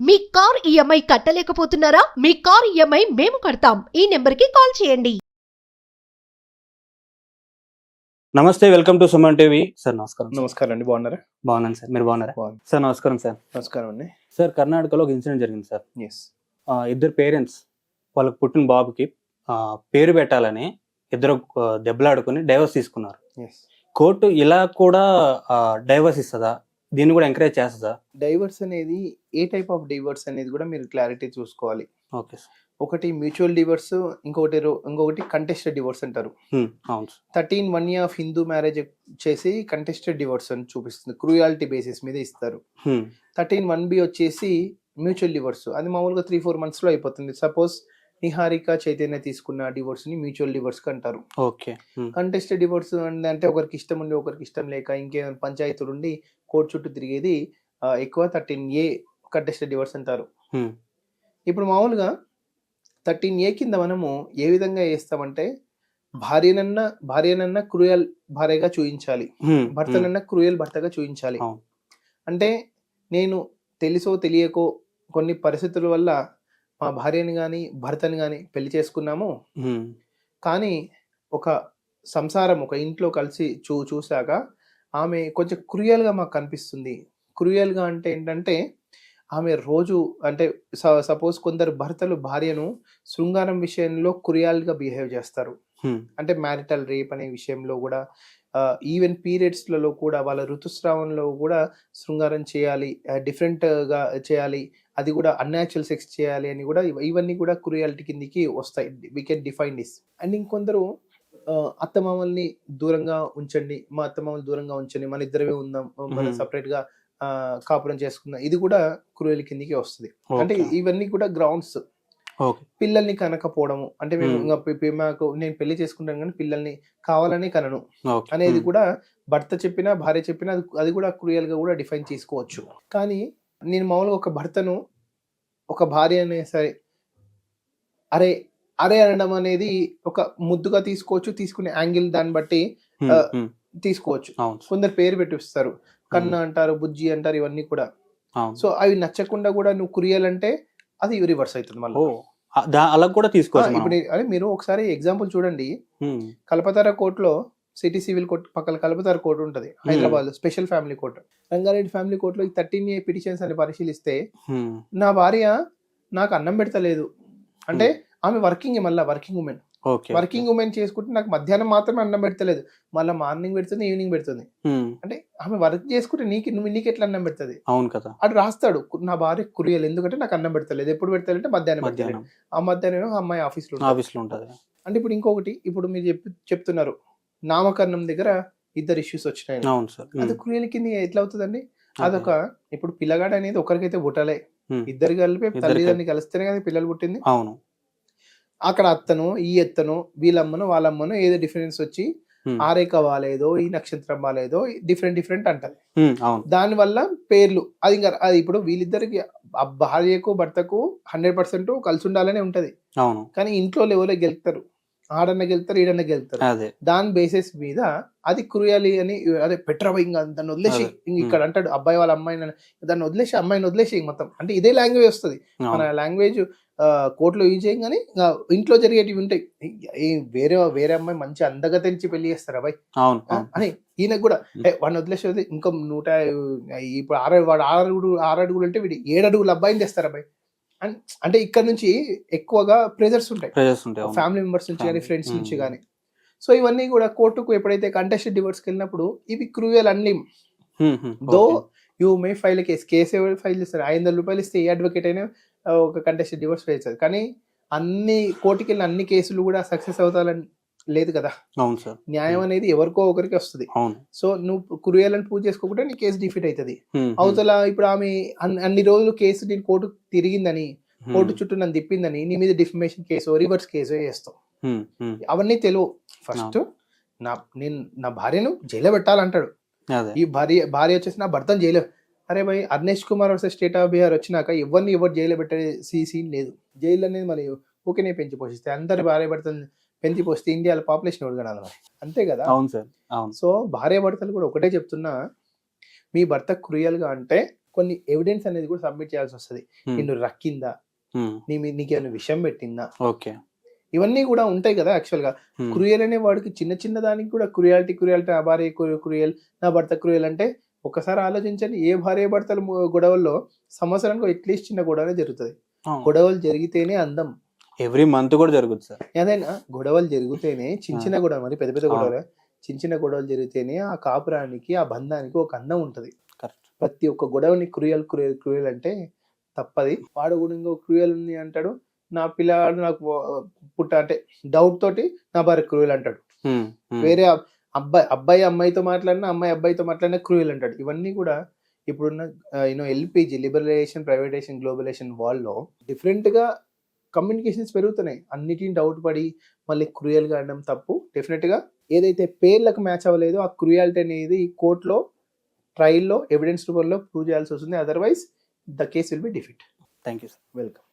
మీ car EMI కట్టలేకపోతున్నారా? మీ car EMI మేము కడతాం. ఈ నెంబర్కి కాల్ చేయండి. నమస్తే welcome to Suman TV. Sir నమస్కారం సార్. నమస్కారం అండి బాగున్నారా? బాగున్నాను సార్. మీరు బాగున్నారా. సార్ నమస్కారం సార్. నమస్కారం అండి సార్ కర్ణాటకలో ఒక ఇన్సిడెంట్ జరిగింది సార్. ఎస్ ఆ, ఇద్దరు పేరెంట్స్ వాళ్ళకి పుట్టిన బాబుకి ఆ, పేరు పెట్టాలని ఇద్దరు దెబ్బలాడుకుని డైవర్స్ తీసుకున్నారు. ఎస్ కోర్టు ఇలా కూడా డైవర్స్ ఇస్తుందా? దీన్ని కూడా ఎంకరేజ్ చేస్తుందా డైవర్స్ అనేది ఏ టైప్ ఆఫ్ డైవర్స్ అనేది కూడా మీరు క్లారిటీ చూసుకోవాలి. ఓకే ఒకటి మ్యూచువల్ డివోర్స్ ఇంకొకటి ఇంకొకటి కంటెస్టెడ్ డివోర్స్ అంటారు. Thirteen one year of Hindu marriage చేసి కంటెస్టెడ్ డివోర్స్ అని చూపిస్తుంది. క్రూయాలిటీ బేసిస్ మీద ఇస్తారు. థర్టీన్ వన్ బి వచ్చేసి మ్యూచువల్ డివోర్స్ అది మామూలుగా త్రీ ఫోర్ మంత్స్లో అయిపోతుంది. సపోజ్ నిహారిక చైతన్య తీసుకున్న డివోర్స్ని మ్యూచువల్ డివోర్స్ అంటారు. ఓకే. హ్మ్, కంటెస్టెడ్ డివోర్స్ అంటే ఒకరికి ఇష్టం ఉండి ఒకరికి ఇష్టం లేక ఇంకేమైనా పంచాయతీలు ఉండి కోర్టు చుట్టూ తిరిగేది ఎక్కువ థర్టీన్ ఏ కంటెస్టెడ్ డివోర్స్ అంటారు. ఇప్పుడు మామూలుగా థర్టీన్ ఏ కింద మనము ఏ విధంగా వేస్తామంటే భార్యనన్నా భార్యనన్నా క్రూయల్ భార్యగా హ్మ్, భర్తనన్నా క్రూయల్ భర్తగా చూపించాలి అవును. అంటే నేను తెలుసో తెలియకో కొన్ని పరిస్థితుల వల్ల మా భార్యని కానీ భర్తని కానీ పెళ్ళి చేసుకున్నాము. కానీ ఒక సంసారం ఒక ఇంట్లో కలిసి చూ చూశాక ఆమె కొంచెం క్రూయల్గా మాకు కనిపిస్తుంది. క్రూయల్గా అంటే ఏంటంటే ఆమె రోజు అంటే సపోజ్ కొందరు భర్తలు భార్యను శృంగారం విషయంలో క్రూయల్గా బిహేవ్ చేస్తారు. అంటే మ్యారిటల్ రేప్ అనే విషయంలో కూడా ఈవెన్ పీరియడ్స్లలో కూడా వాళ్ళ ఋతుస్రావంలో కూడా శృంగారం చేయాలి డిఫరెంట్గా చేయాలి అది కూడా అన్యాచురల్ సెక్స్ చేయాలి అని కూడా ఇవ- ఇవన్నీ కూడా క్రూయాలిటీ కిందికి వస్తాయి. We can define this and ఇంకొందరు అత్తమామల్ని దూరంగా ఉంచండి మా అత్తమామలు దూరంగా ఉంచండి మన ఇద్దరమే ఉందాం మనం. సపరేట్గా ఆ, కాపురం చేసుకుందాం. ఇది కూడా క్రూయల్ కిందికి వస్తుంది. అంటే ఇవన్నీ కూడా గ్రౌండ్స్ పిల్లల్ని కనకపోవడము. అంటే మేము. ఇంకా మాకు నేను పెళ్ళి చేసుకుంటాను కానీ పిల్లల్ని కావాలని కనను. అనేది కూడా భర్త చెప్పినా భార్య చెప్పినా అది అది కూడా క్రూయల్గా కూడా డిఫైన్ చేసుకోవచ్చు. కానీ నేను మామూలుగా ఒక భర్తను ఒక భార్య అనే సరే అరే అరే అనడం అనేది ఒక ముద్దుగా తీసుకోవచ్చు తీసుకునే యాంగిల్ దాన్ని బట్టి తీసుకోవచ్చు. కొందరు పేరు పెట్టిస్తారు. కన్న అంటారు బుజ్జి అంటారు ఇవన్నీ కూడా. సో అవి నచ్చకుండా కూడా నువ్వు కురియల్ అంటే అది రివర్స్ అవుతుంది మళ్ళీ. అలా కూడా తీసుకోవచ్చు ఇప్పుడు. అరే మీరు ఒకసారి ఎగ్జాంపుల్ చూడండి. కల్పతార కోర్టులో సిటీ సివిల్ కోర్ట్ పక్కన కల్పతార కోర్టు ఉంటుంది. Hyderabad special family court. Rangareddy family కోర్టులో ఈ థర్టీన్ ఏ పిటిషన్స్ అని పరిశీలిస్తే హ్మ్, నా భార్య నాకు అన్నం పెడతలేదు. అంటే ఆమె వర్కింగ్ మళ్ళీ వర్కింగ్ ఉమెన్. వర్కింగ్ ఉమెన్ చేసుకుంటే నాకు మధ్యాహ్నం మాత్రమే అన్నం పెడతలేదు. మళ్ళీ మార్నింగ్ పెడుతుంది ఈవినింగ్ పెడుతుంది. అంటే ఆమె వర్క్ చేసుకుంటే నీకు నువ్వు నీకు ఎట్లా అన్నం పెడుతుంది? అవును కదా. అటు రాస్తాడు నా భార్య కురియలు ఎందుకంటే నాకు అన్నం పెడతలేదు. ఎప్పుడు పెడతలేదంటే మధ్యాహ్నం మధ్యాహ్నం. ఆ మధ్యాహ్నం అమ్మాయి ఆఫీస్లో. ఆఫీస్లో ఉంటది. అంటే ఇప్పుడు ఇంకొకటి ఇప్పుడు మీరు చెప్పి చెప్తున్నారు. నామకరణం దగ్గర ఇద్దరు ఇష్యూస్ వచ్చినాయి అవును సార్. అది క్రియల కింద ఎట్లా అవుతుందండి? అదొక ఇప్పుడు పిల్లగాడు అనేది ఒకరికైతే పుట్టలే. Hmm. ఇద్దరు కలిపి ఇద్దరు తల్లిదండ్రులు కలిస్తేనే కదా పిల్లలు పుట్టింది. అవును. అక్కడ అత్తను ఈ ఎత్తను వీళ్ళమ్మను వాళ్ళమ్మను ఏదో డిఫరెన్స్ వచ్చి ఆరేక బాలేదో ఈ నక్షత్రం బాలేదో డిఫరెంట్ డిఫరెంట్ అంటది. దాని వల్ల పేర్లు అది ఇంకా అది ఇప్పుడు వీళ్ళిద్దరికి భార్యకు భర్తకు హండ్రెడ్ పర్సెంట్ కలిసి ఉండాలనే ఉంటది. అవును. కానీ ఇంట్లో లెవెల్లో గెలుస్తారు? ఆడన్న గెలుస్తారు ఈడన్న గెలుస్తారు అదే. దాని బేసిస్ మీద అది క్రూయలి అని అదే పెట్రవ ఇంకా దాన్ని వదిలేసి ఇక్కడ అంటాడు అబ్బాయి వాళ్ళ అమ్మాయిని దాన్ని వదిలేసి అమ్మాయిని వదిలేసి ఇంక మొత్తం. అంటే ఇదే లాంగ్వేజ్ వస్తుంది. మన లాంగ్వేజ్ కోర్టులో యూజ్ చేయం కానీ ఇంకా ఇంట్లో జరిగేటివి ఉంటాయి. వేరే వేరే అమ్మాయి మంచి అందగా తెంచి పెళ్ళి చేస్తారు అబ్బాయి అని ఈయనకు కూడా వాడిని వదిలేసి వదిలే ఇంకా నూట ఇప్పుడు ఆరు వాడు ఆరు అడుగులు ఆరు అడుగులు అంటే వీడు ఏడు అడుగులు అబ్బాయిని తెస్తారు అబ్బాయి అన్- అంటే ఇక్కడ నుంచి ఎక్కువగా ప్రెజర్స్ ఉంటాయి ప్రెజర్స్ ఉంటాయి. ఫ్యామిలీ మెంబర్స్ నుంచి కానీ. ఫ్రెండ్స్ నుంచి. కానీ సో ఇవన్నీ కూడా కోర్టుకు ఎప్పుడైతే కంటెస్టెడ్ డివోర్స్కి వెళ్ళినప్పుడు ఇవి cruel hmm, though. You may file case case ఎవరు ఫైల్ చేస్తారు ఐదు వందల రూపాయలు ఇస్తే ఏ అడ్వకేట్ అయినా ఒక కంటెస్టెడ్ డివోర్స్ వేస్తారు కానీ అన్ని కోర్టుకి వెళ్ళిన అన్ని కేసులు కూడా సక్సెస్ అవుతాలని లేదు కదా. అవును సార్. న్యాయం అనేది ఎవరికో ఒకరికి వస్తుంది. అవును. సో నువ్వు క్రూయల్ అని పూజ చేసుకోకుండా నీ కేసు డిఫీట్ అవుతుంది అవతల ఇప్పుడు ఆమె అన్- అన్ని రోజులు కేసు నేను కోర్టు తిరిగిందని కోర్టు చుట్టూ నన్ను తిప్పిందని నీ మీద డిఫమేషన్ కేసు రివర్స్ కేసు వేస్తావు. అవన్నీ తెలియవు. ఫస్ట్ నా నేను నా భార్యను జైల్లో పెట్టాలంటాడు. ఈ భార్య భార్య వచ్చేసి నా భర్తను జైలు అరే భయ్ Arnesh Kumar versus state of Bihar వచ్చినాక ఎవరిని ఎవరు జైలు పెట్టే సీన్ లేదు. జైలు అనేది మరి ఊకేనే పెంచి పోషిస్తే అందరి భార్య భర్తలు పెంచి పోస్తే ఇండియాలో పాపులేషన్ ఎవరు మరి అంతే కదా? అవును సార్ అవును. సో భార్య భర్తలు కూడా ఒకటే చెప్తున్నా మీ భర్త క్రూయల్గా అంటే కొన్ని ఎవిడెన్స్ అనేది కూడా సబ్మిట్ చేయాల్సి వస్తుంది. నిన్ను రక్కిందా? నీ నీకేమైనా విషయం పెట్టిందా? ఓకే. ఇవన్నీ కూడా ఉంటాయి కదా యాక్చువల్గా. క్రూయల్ అనే వాడికి చిన్న చిన్న దానికి కూడా క్రుయాలిటీ క్రుయాలిటీ నా భార్య క్రూయల్ నా భర్త క్రూయల్ అంటే ఒకసారి ఆలోచించండి ఏ భార్య భర్తల గొడవల్లో సంవత్సరానికి అట్లీస్ట్ చిన్న గొడవనే జరుగుతుంది. గొడవలు జరిగితేనే అందం. ఎవ్రీ మంత్ కూడా జరుగుతుంది సార్. ఏదైనా గొడవలు జరిగితేనే చిన్న చిన్న గొడవ మరి పెద్ద పెద్ద. గొడవలు చిన్న చిన్న గొడవలు జరిగితేనే ఆ కాపురానికి ఆ బంధానికి ఒక అందం ఉంటది. కరెక్ట్ ప్రతి ఒక్క గొడవని క్రూయల్ క్రూయల్ క్రూయల్ అంటే తప్పది. వాడు కూడా ఇంకో క్రూయల్ ఉంది అంటాడు నా పిల్లాడు నాకు పుట్ట అంటే డౌట్ తోటి నా భార్య క్రూయల్ అంటాడు. వేరే అబ్- అబ్బాయి అబ్బాయి అమ్మాయితో మాట్లాడినా అమ్మాయి అబ్బాయితో మాట్లాడినా క్రూయల్ అంటాడు. ఇవన్నీ కూడా ఇప్పుడున్న you know LPG liberalisation privatisation globalisation వాల్లో డిఫరెంట్గా కమ్యూనికేషన్స్ పెరుగుతున్నాయి. అన్నిటిని డౌట్ పడి మళ్ళీ క్రూయల్గా అనడం తప్పు. డెఫినెట్గా ఏదైతే పేర్లకు మ్యాచ్ అవ్వలేదో ఆ క్రూయాలిటీ అనేది ఈ కోర్టులో ట్రయల్లో ఎవిడెన్స్ రూపంలో ప్రూవ్ చేయాల్సి వస్తుంది. Otherwise the case will be defeat thank you sir welcome